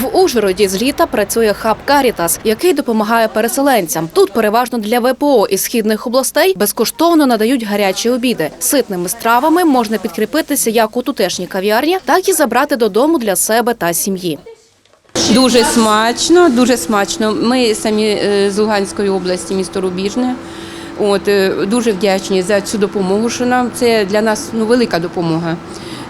В Ужгороді з літа працює хаб Карітас, який допомагає переселенцям. Тут переважно для ВПО із східних областей безкоштовно надають гарячі обіди. Ситними стравами можна підкріпитися як у тутешній кав'ярні, так і забрати додому для себе та сім'ї. Дуже смачно, дуже смачно. Ми самі е, з Луганської області, місто Рубіжне. От е, дуже вдячні за цю допомогу, що нам це для нас ну велика допомога.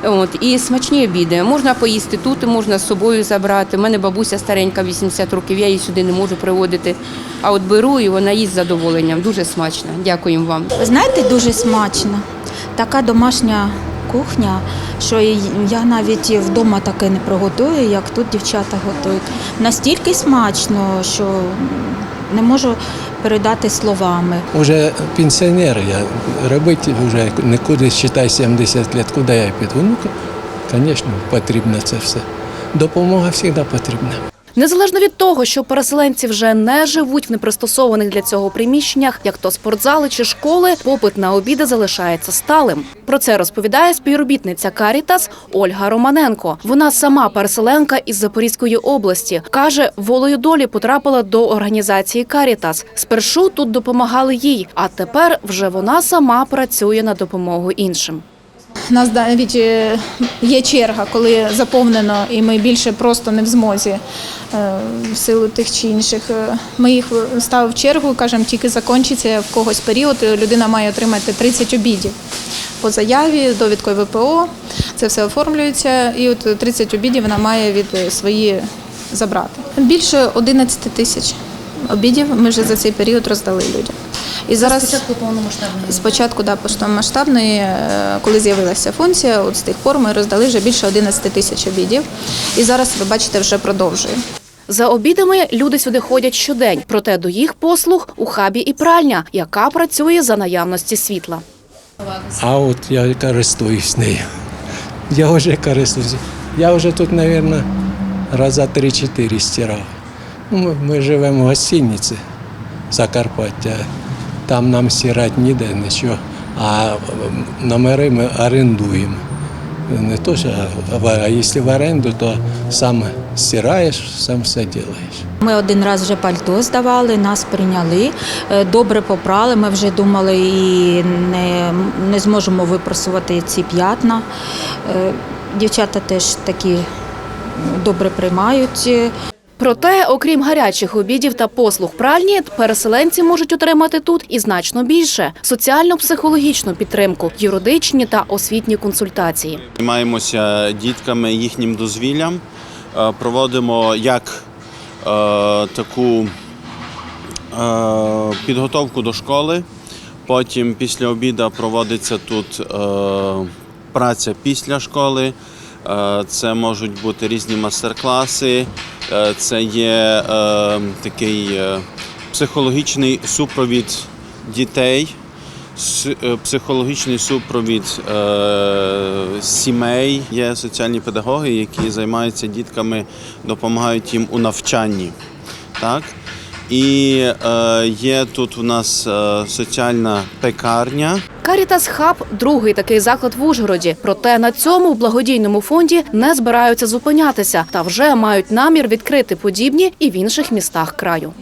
От і смачні обіди. Можна поїсти тут, можна з собою забрати. У мене бабуся старенька, 80 років. Я її сюди не можу приводити. А от беру і вона їсть з задоволенням. Дуже смачно. Дякуємо вам. Ви знаєте, дуже смачно. Така домашня кухня, що я навіть вдома таке не приготую, як тут дівчата готують. Настільки смачно, що не можу передати словами. Уже пенсіонер я робити вже не куди считай 70 років, куди я піду. Ну, звісно, потрібно це все. Допомога завжди потрібна. Незалежно від того, що переселенці вже не живуть в непристосованих для цього приміщеннях, як то спортзали чи школи, попит на обіди залишається сталим. Про це розповідає співробітниця Карітас Ольга Романенко. Вона сама переселенка із Запорізької області. каже, волею долі потрапила до організації Карітас. Спершу тут допомагали їй, а тепер вже вона сама працює на допомогу іншим. У нас навіть е, є черга, коли заповнено, і ми більше просто не в змозі е, в силу тих чи інших. Е, Ми їх ставимо в чергу, кажемо, тільки закінчиться в когось період, людина має отримати 30 обідів по заяві, довідкою ВПО. Це все оформлюється, і от 30 обідів вона має від свої забрати. Більше 11 тисяч обідів ми вже за цей період роздали людям. І зараз спочатку повномасштабної спочатку да, повномасштабної, е, коли з'явилася функція, от з тих пор ми роздали вже більше 11 тисяч обідів. І зараз ви бачите, вже продовжуємо. За обідами люди сюди ходять щодень, проте до їх послуг у хабі і пральня, яка працює за наявності світла. А от я користуюсь нею. Я вже користуюсь. Я вже тут, мабуть, раза 3-4 стирав. Ну, Ми, ми живемо в гостиниці Закарпаття. Там нам стирати ніде нічого, а номери ми орендуємо. Не то, що, а якщо в оренду, то сам стираєш, сам все робиш. Ми один раз вже пальто здавали, нас прийняли, е, добре попрали. Ми вже думали і не, не зможемо випросувати ці п'ятна. Е, Дівчата теж такі добре приймають. Проте, окрім гарячих обідів та послуг пральні, переселенці можуть отримати тут і значно більше: соціально-психологічну підтримку, юридичні та освітні консультації. Займаємося дітками їхнім дозвіллям, е, проводимо як е, таку е, підготовку до школи. Потім після обіду проводиться тут праця після школи. Це можуть бути різні мастер-класи, це є е, такий е, психологічний супровід дітей е, психологічний супровід е, сімей. Є соціальні педагоги, які займаються дітками, допомагають їм у навчанні. Так? І е, є тут у нас е, соціальна пекарня. Карітас Хаб другий такий заклад в Ужгороді. Проте на цьому в благодійному фонді не збираються зупинятися та вже мають намір відкрити подібні і в інших містах краю.